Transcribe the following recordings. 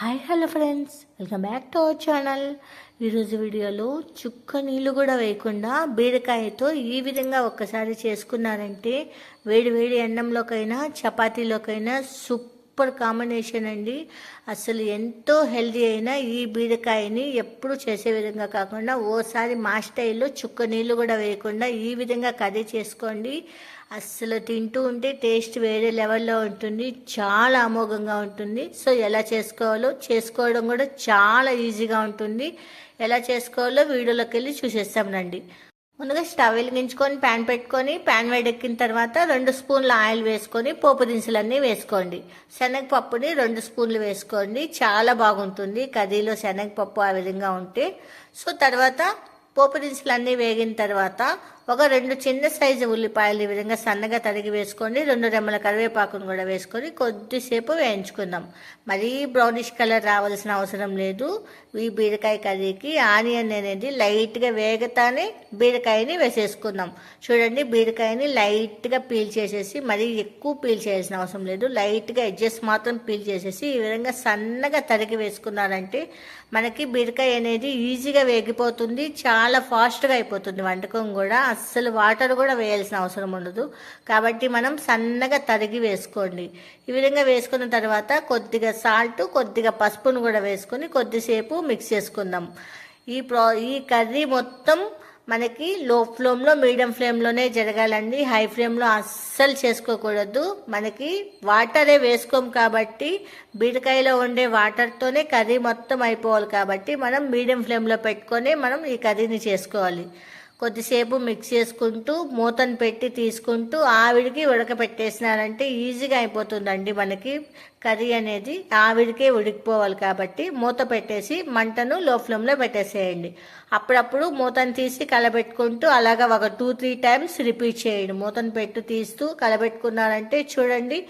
Hi hello friends. Welcome back to our channel. ఈరోజు వీడియోలో చుక్క నీళ్ళు కూడా వేయకుండా బీరకాయతో ఈ విధంగా ఒక్కసారి చేసుకున్నారంటే వేడి వేడి అన్నంలోకైనా చపాతీలోకైనా సూపర్ కాంబినేషన్ అండి. అసలు ఎంతో హెల్దీ అయిన ఈ బీరకాయని ఎప్పుడు చేసే విధంగా కాకుండా ఓసారి మా స్టైల్లో చుక్క నీళ్ళు కూడా వేయకుండా ఈ విధంగా కర్రీ చేసుకోండి. అస్సలు తింటూ ఉంటే టేస్ట్ వేరే లెవెల్లో ఉంటుంది. చాలా అమోఘంగా ఉంటుంది. సో ఎలా చేసుకోవాలో చేసుకోవడం కూడా చాలా ఈజీగా ఉంటుంది. ఎలా చేసుకోవాలో వీడియోలోకి వెళ్ళి చూసేస్తాం రండి. ముందుగా స్టవ్ వెలిగించుకొని ప్యాన్ పెట్టుకొని ప్యాన్ వేడెక్కిన తర్వాత రెండు స్పూన్ల ఆయిల్ వేసుకొని పోపు దినుసులన్నీ వేసుకోండి. శనగపప్పుని రెండు స్పూన్లు వేసుకోండి. చాలా బాగుంటుంది కర్రీలో శనగపప్పు ఆ విధంగా ఉంటే. సో తర్వాత పోపు దినుసులు అన్నీ వేగిన తర్వాత ఒక రెండు చిన్న సైజు ఉల్లిపాయలు ఈ విధంగా సన్నగా తరిగి వేసుకోండి రెండు రెమ్మల కరివేపాకును కూడా వేసుకొని కొద్దిసేపు వేయించుకుందాం. మరీ బ్రౌనిష్ కలర్ రావాల్సిన అవసరం లేదు. ఈ బీరకాయ కర్రీకి ఆనియన్ అనేది లైట్గా వేగతానే బీరకాయని వేసేసుకుందాం. చూడండి బీరకాయని లైట్గా పీల్ చేసేసి మరీ ఎక్కువ పీల్ చేయాల్సిన అవసరం లేదు. లైట్గా ఎడ్జెస్ మాత్రం పీల్ చేసేసి ఈ విధంగా సన్నగా తరిగి వేసుకున్నారంటే మనకి బీరకాయ అనేది ఈజీగా వేగిపోతుంది చాలా ఫాస్ట్గా అయిపోతుంది వంటకం కూడా. అస్సలు వాటర్ కూడా వేయాల్సిన అవసరం ఉండదు. కాబట్టి మనం సన్నగా తరిగి వేసుకోండి. ఈ విధంగా వేసుకున్న తర్వాత కొద్దిగా సాల్ట్ కొద్దిగా పసుపును కూడా వేసుకొని కొద్దిసేపు మిక్స్ చేసుకుందాం. ఈ ప్రో ఈ కర్రీ మొత్తం మనకి లో ఫ్లేమ్లో మీడియం ఫ్లేమ్లోనే జరగాలండి. హై ఫ్లేమ్లో అస్సలు చేసుకోకూడదు. మనకి వాటరే వేసుకోం కాబట్టి బీరకాయలో ఉండే వాటర్తోనే కర్రీ మొత్తం అయిపోవాలి కాబట్టి మనం మీడియం ఫ్లేమ్లో పెట్టుకొని మనం ఈ కర్రీని చేసుకోవాలి. కొద్దిసేపు మిక్స్ చేసుకుంటూ మూతను పెట్టి తీసుకుంటూ ఆవిడికి ఉడకపెట్టేసినారంటే ఈజీగా అయిపోతుందండి మనకి. కర్రీ అనేది ఆవిడికే ఉడికిపోవాలి కాబట్టి మూత పెట్టేసి మంటను లో ఫ్లేమ్లో పెట్టేసేయండి. అప్పుడప్పుడు మూతను తీసి కలబెట్టుకుంటూ అలాగా ఒక టూ త్రీ టైమ్స్ రిపీట్ చేయండి. మూతను పెట్టు తీస్తూ కలబెట్టుకున్నారంటే చూడండి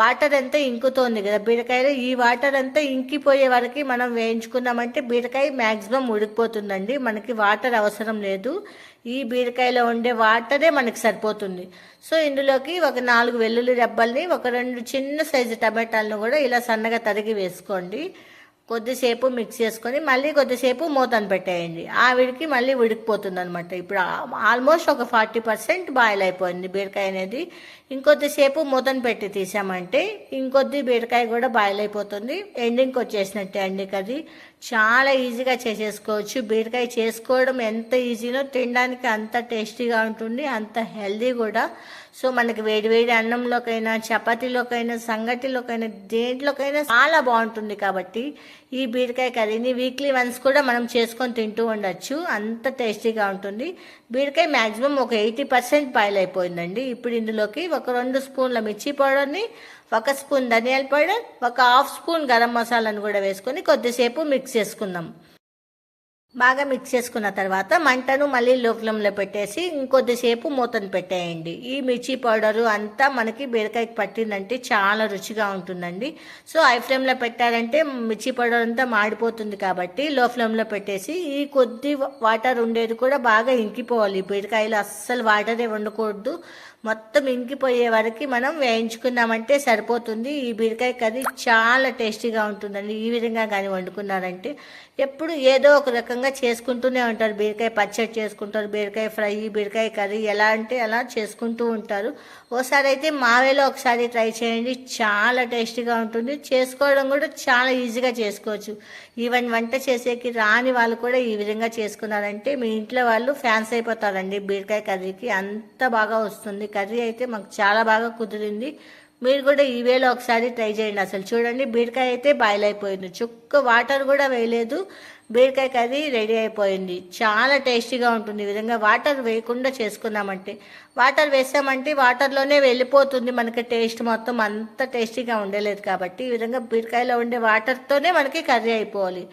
వాటర్ అంతా ఇంకుతోంది కదా. బీరకాయలో ఈ వాటర్ అంతా ఇంకిపోయే వరకు మనం వేయించుకున్నామంటే బీరకాయ మ్యాక్సిమం ఉడికిపోతుందండి. మనకి వాటర్ అవసరం లేదు. ఈ బీరకాయలో ఉండే వాటరే మనకి సరిపోతుంది. సో ఇందులోకి ఒక నాలుగు వెల్లుల్లి రెబ్బల్ని ఒక రెండు చిన్న సైజు టమాటాలు టమాటాలను కూడా ఇలా సన్నగా తరిగి వేసుకోండి. కొద్దిసేపు మిక్స్ చేసుకొని మళ్ళీ కొద్దిసేపు మూతను పెట్టేయండి. ఆవిడికి మళ్ళీ ఉడికిపోతుంది అనమాట ఇప్పుడు ఆల్మోస్ట్ ఒక ఫార్టీ పర్సెంట్ బాయిల్ అయిపోయింది బీరకాయ అనేది. ఇంకొద్దిసేపు మూతను పెట్టి తీసామంటే ఇంకొద్ది బీరకాయ కూడా బాయిల్ అయిపోతుంది. ఎండింగ్కి వచ్చేసినట్టే అండి కది చాలా ఈజీగా చేసేసుకోవచ్చు. బీరకాయ చేసుకోవడం ఎంత ఈజీనో తినడానికి అంత టేస్టీగా ఉంటుంది అంత హెల్దీ కూడా. సో మనకి వేడి వేడి అన్నంలోకైనా చపాతీలోకైనా సంగటిలోకైనా దేంట్లోకైనా చాలా బాగుంటుంది కాబట్టి ఈ బీరకాయ కర్రీని వీక్లీ వన్స్ కూడా మనం చేసుకొని తింటూ ఉండొచ్చు. అంత టేస్టీగా ఉంటుంది. బీరకాయ మ్యాక్సిమం ఒక ఎయిటీ పర్సెంట్ బాయిల్ అయిపోయిందండి. ఇప్పుడు ఇందులోకి ఒక రెండు స్పూన్ల మిర్చి పౌడర్ని ఒక స్పూన్ ధనియాల పౌడర్ ఒక హాఫ్ స్పూన్ గరం మసాలాను కూడా వేసుకొని కొద్దిసేపు మిక్స్ చేసుకుందాం. బాగా మిక్స్ చేసుకున్న తర్వాత మంటను మళ్ళీ లోకలంలో పెట్టేసి ఇంకొద్దిసేపు మూతను పెట్టేయండి. ఈ మిర్చి పౌడరు అంతా మనకి బీరకాయకి పట్టిందంటే చాలా రుచిగా ఉంటుందండి. సో హై ఫ్లేమ్లో పెట్టారంటే మిర్చి పౌడర్ అంతా మాడిపోతుంది కాబట్టి లో ఫ్లేమ్లో పెట్టేసి ఈ కొద్ది వాటర్ ఉండేది కూడా బాగా ఇంకిపోవాలి. బీరకాయలు అస్సలు వాటరే వండకూడదు. మొత్తం ఇంకిపోయే వరకు మనం వేయించుకున్నామంటే సరిపోతుంది. ఈ బీరకాయ కర్రీ చాలా టేస్టీగా ఉంటుందండి. ఈ విధంగా కానీ వండుకున్నారంటే ఎప్పుడు ఏదో ఒక రకంగా చేసుకుంటూనే ఉంటారు. బీరకాయ పచ్చడి చేసుకుంటారు బీరకాయ ఫ్రై బీరకాయ కర్రీ ఎలా అంటే అలా చేసుకుంటూ ఉంటారు. ఓసారి అయితే మావేలో ఒకసారి ట్రై చేయండి. చాలా టేస్టీగా ఉంటుంది. చేసుకోవడం కూడా చాలా ఈజీగా చేసుకోవచ్చు. ఈవెన్ వంట చేసేకి రాని వాళ్ళు కూడా ఈ విధంగా చేసుకున్నారంటే మీ ఇంట్లో వాళ్ళు ఫ్యాన్స్ అయిపోతారండి. బీరకాయ కర్రీకి అంత బాగా వస్తుంది. కర్రీ అయితే మాకు చాలా బాగా కుదిరింది. మీరు కూడా ఈ వేలో ఒకసారి ట్రై చేయండి అసలు. చూడండి బీరకాయ అయితే బాయిల్ అయిపోయింది. చుక్క వాటర్ కూడా వేయలేదు. బీరకాయ కర్రీ రెడీ అయిపోయింది. చాలా టేస్టీగా ఉంటుంది. ఈ విధంగా వాటర్ వేయకుండా చేసుకున్నామంటే వాటర్ వేసామంటే వాటర్లోనే వెళ్ళిపోతుంది మనకి టేస్ట్ మొత్తం. అంత టేస్టీగా ఉండలేదు కాబట్టి ఈ విధంగా బీరకాయలో ఉండే వాటర్తోనే మనకి కర్రీ అయిపోవాలి.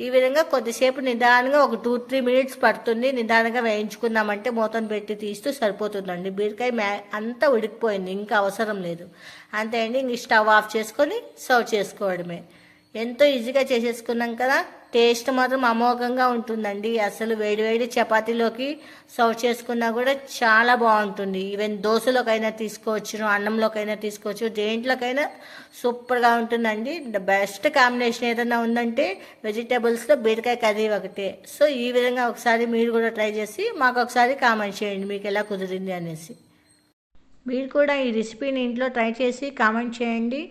ఈ విధంగా కొద్దిసేపు నిదానంగా ఒక టూ త్రీ మినిట్స్ పడుతుంది. నిదానంగా వేయించుకుందామంటే మూతను పెట్టి తీస్తూ సరిపోతుందండి. బీరకాయ మ్యా అంతా ఉడికిపోయింది. ఇంకా అవసరం లేదు. అంతే అండి. ఇంక స్టవ్ ఆఫ్ చేసుకొని సర్వ్ చేసుకోవడమే. ఎంతో ఈజీగా చేసేసుకున్నాం కదా. టేస్ట్ మాత్రం అమోఘంగా ఉంటుందండి. అసలు వేడివేడి చపాతీలోకి సర్వ్ చేసుకున్నా కూడా చాలా బాగుంటుంది. ఈవెన్ దోశలోకైనా తీసుకోవచ్చు అన్నంలోకైనా తీసుకోవచ్చు దేంట్లోకైనా సూపర్గా ఉంటుందండి. బెస్ట్ కాంబినేషన్ ఏదైనా ఉందంటే వెజిటేబుల్స్లో బీరకాయ కర్రీ ఒకటే. సో ఈ విధంగా ఒకసారి మీరు కూడా ట్రై చేసి మాకు ఒకసారి కామెంట్ చేయండి మీకు ఎలా కుదిరింది అనేసి. మీరు కూడా ఈ రెసిపీని ఇంట్లో ట్రై చేసి కామెంట్ చేయండి.